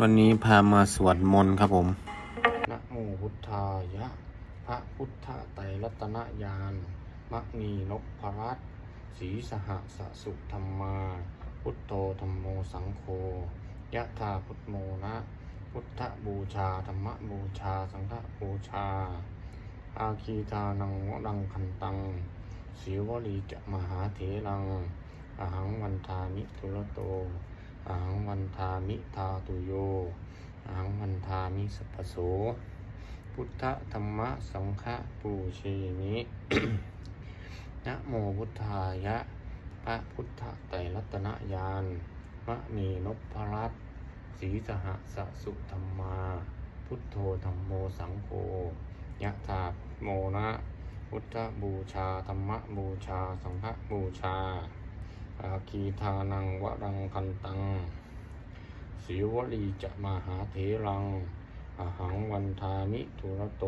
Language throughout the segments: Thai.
วันนี้พามาสวดมนต์ครับผม นะโมพุทธายะ พระพุทธไตรรัตนญาณมะนีนพพรัตสีสหสสุธรรมา พุทโธธรรมโมสังโฆ ยะธาพุทโมนะ พุทธบูชาธรรมบูชา สังฆบูชา อาคีทานังวังคันตังสีวลีจะมหาเถรัง อหังวันทามิทุระโต หังวันทามิทาตุโยอหังวันทามิสัพโส พุทธธรรมสังฆปูเชมินะโมพุทธายะ พระพุทธไตรรัตนญาณมะนีนพรัตสีสหสสุธรรมา พุทโธธรรมโมสังโฆยะถาโมนะ พุทธบูชาธรรมบูชา สังฆบูชา อาคีทานังวรังคันตังสีวลีจะมาหาเถรังอหังวันทามิทุระโต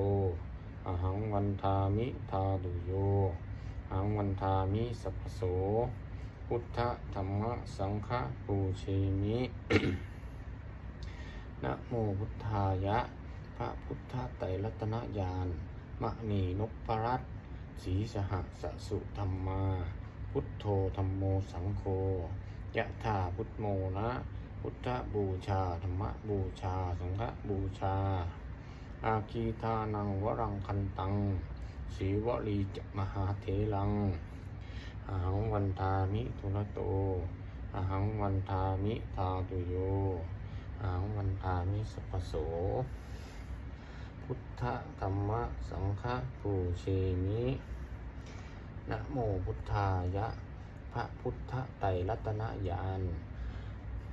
อหังวันทามิทาดุโยอหังวันทามิสัพโส พุทธธรรมสังฆปูเชมินะโมพุทธายะ พระพุทธไตรรัตนญาณมะนีนพรัตน์สีสหสสุธรรมา พุทโธธรรมโมสังโฆยะธาพุทโมนะ พุทธบูชาธรรมบูชา สังฆบูชา อาคีทานังวรังคันตังสีวลีจมหาเถรังอาหังวันทามิทุระโตอาหังวันทามิทาตุโยอาหังวันทามิสัพโส พุทธธรรมสังฆปูเชมิ นะโมพุทธายะ พระพุทธไตรรัตนญาณ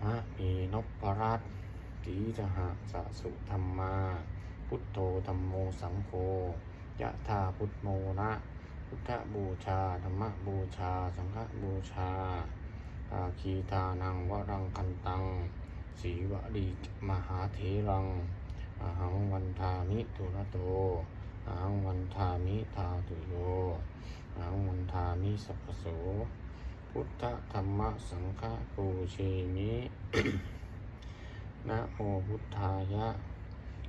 มะมีนพรัตตีสหสสุธรรมา พุทโธธรรมโมสังโฆยะธาพุทโมนะพุทธบูชาธรรมบูชา สังฆบูชาอาคีทานังวรังคันตังสีวลีมหาเถรังอหังวันทามิตุระโต อังวันทามิทาตุโยอังวันทามิสัพโส พุทธธรรมสังฆปูเชมินะโมพุทธายะ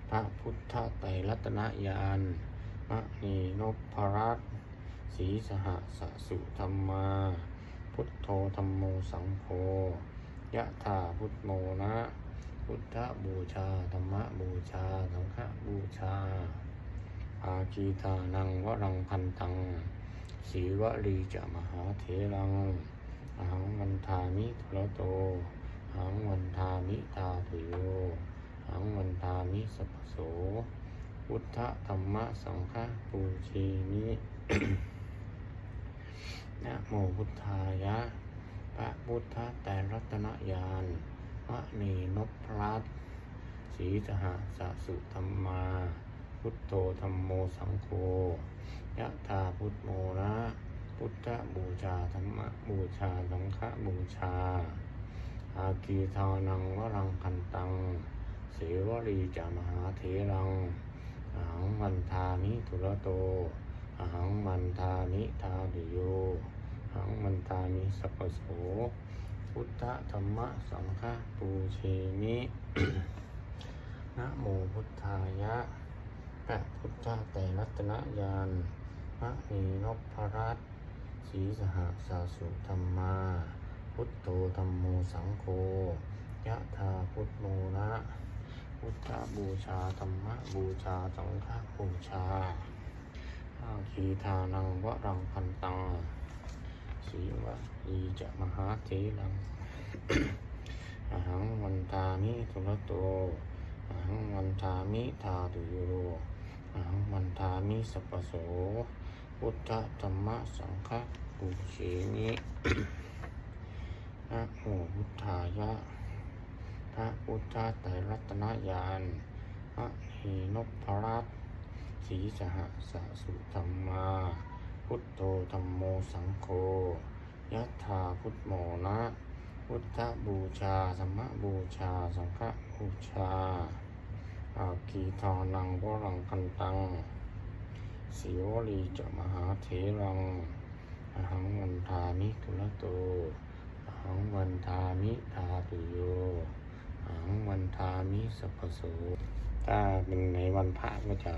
พระพุทธไตรรัตนญาณมะนีนพรัตสีสหสสุธรรมา พุทโธธรรมโมสังโฆยะธาพุทโมนะ พุทธบูชา ธรรมบูชา สังฆบูชา อาคีทานังวรังพันตังสีวลีจะมหาเถรังอาหังวันทามิทุรโตอาหังวันทามิทาตุโยอาหังวันทามิสัพโสพุทธธรรมะสังฆปูเชมินะโมพุทธายะ พระพุทธไตรรัตนญาณมะนีนพรัตน์สีสหสสุธรรมา พุทโธธรรมโมสังโฆยะธาพุทโมนะพุทธบูชาธรรมบูชาสังฆบูชา อาคีทานังวรังคันตัง เสวลีจามหาเถรังอาหังวันทามิทุระโตอาหังวันทามิทาดิโยอาหังวันทามิสัพพโส พุทธธรรมสังฆปูเชมินะโมพุทธายะ พระพุทธไตรรัตนญาณมะนีนพรัตน์สีสหสาสุธรรมา พุทโธธรรมโมสังโฆยะธาพุทโมนะพุทธบูชาธรรมบูชาสังฆบูชาอาคีทานังวรังพันตังสีวะอีจะมหาเถรังอาหังวันทามิทุรโตอาหังวันทามิทาตุโย อาหันทามิสัพโส พุทธธรรมสังฆปุเชมินะโมพุทธายะ พระพุทธไตรรัตนญาณมะหีนพรัตสีสหสสุธรรมา พุทโธธรรมโมสังโฆยะธาพุทโมนะ พุทธบูชาธรรมบูชา สังฆบูชา อาคีทานังวรังคันตังสิวลีจะมหาเถรังอหังวันทามิทุระโตอหังวันทามิทาตุโยอหังวันทามิสัพพโสถ้าเป็นในวันพระก็จะ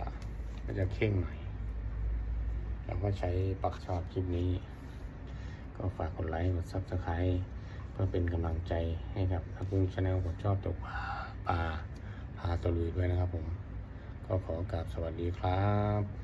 ก็จะเข่งหน่อยเราก็ใช้ปักชอบคลิปนี้ ก็ฝากกดไลค์กดซับสไครต์เพื่อเป็นกำลังใจให้กับนักบุญชาแนลกดชอบตกปลาปลา พาตะลุยด้วยนะครับผม ก็ขอกราบสวัสดีครับ